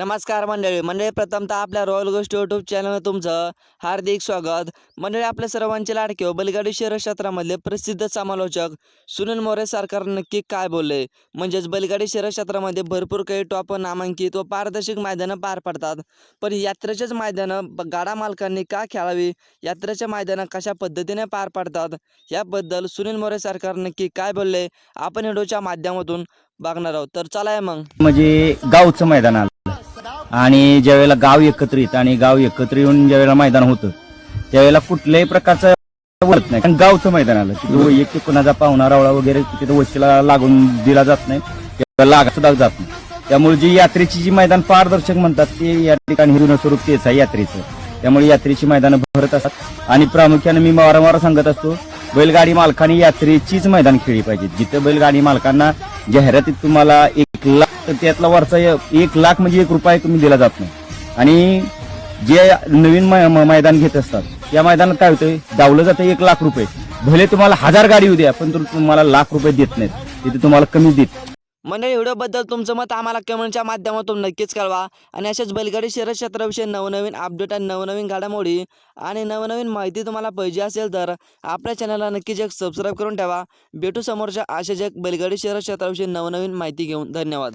नमस्कार मंडळी. मंडळी प्रथमतः आपल्या रॉयल गोष्टी यूट्यूब चॅनलवर तुमचं हार्दिक स्वागत. मंडळी आपल्या सर्वांचे लाडके व बैलगाडी शहर क्षेत्रामधले प्रसिद्ध समालोचक सुनील मोरे सरकार नक्की काय बोलले? म्हणजेच बैलगाडी शहर क्षेत्रामध्ये भरपूर काही टॉप नामांकित व पारदर्शक मैदानं पार पडतात. पण यात्रेचेच मैदानं गाडा मालकांनी का खेळावी? यात्रेच्या मैदानं कशा पद्धतीने पार पडतात? याबद्दल सुनील मोरे सरकार नक्की काय बोलले? आपण व्हिडिओच्या माध्यमातून बघणार आहोत. तर चला आहे मग. म्हणजे गावचं मैदान आलं. आणि ज्यावेळेला गाव एकत्रित आणि गाव एकत्र येऊन ज्यावेळेला मैदान होतं त्यावेळेला कुठल्याही प्रकारचं वळत नाही. कारण गावचं मैदान आलं. तिथं वैयक्तिक कुणाचा पाहुणा रावळा वगैरे तिथे वशीला लागून दिला जात नाही. किंवा लागा सुद्धा जात नाही. त्यामुळे जी यात्रेची जी मैदान पारदर्शक म्हणतात ते या ठिकाणी हिरून स्वरूप तेच आहे यात्रेचं. त्यामुळे यात्रेची मैदानं भरत असतात. आणि प्रामुख्याने मी वारंवार सांगत असतो बैलगाडी मालकांनी यात्रेचीच मैदान खेळली पाहिजे. जिथं बैलगाडी मालकांना जाहिरातीत तुम्हाला एक लाख तर त्यातला वरचा एक लाख म्हणजे एक रुपया तुम्ही दिला जात नाही. आणि जे नवीन मै- म- मैदान घेत असतात या मैदानात काय होतं डावलं जातं एक लाख रुपये. भले तुम्हाला हजार गाडी येऊ द्या पण तुम्हाला लाख रुपये देत नाहीत. तिथे तुम्हाला कमी देत. मंडळी व्हिडिओबद्दल तुमचं मत आम्हाला कमेंटच्या माध्यमातून नक्कीच कळवा. आणि अशाच बैलगाडी शहर क्षेत्राविषयी नवनवीन अपडेट आणि नवनवीन घडामोडी आणि नवनवीन माहिती तुम्हाला पाहिजे असेल तर आपल्या चॅनलला नक्कीच एक सबस्क्राईब करून ठेवा. भेटू समोरच्या अशाच एक बैलगाडी शहर क्षेत्राविषयी नवनवीन माहिती घेऊन. धन्यवाद.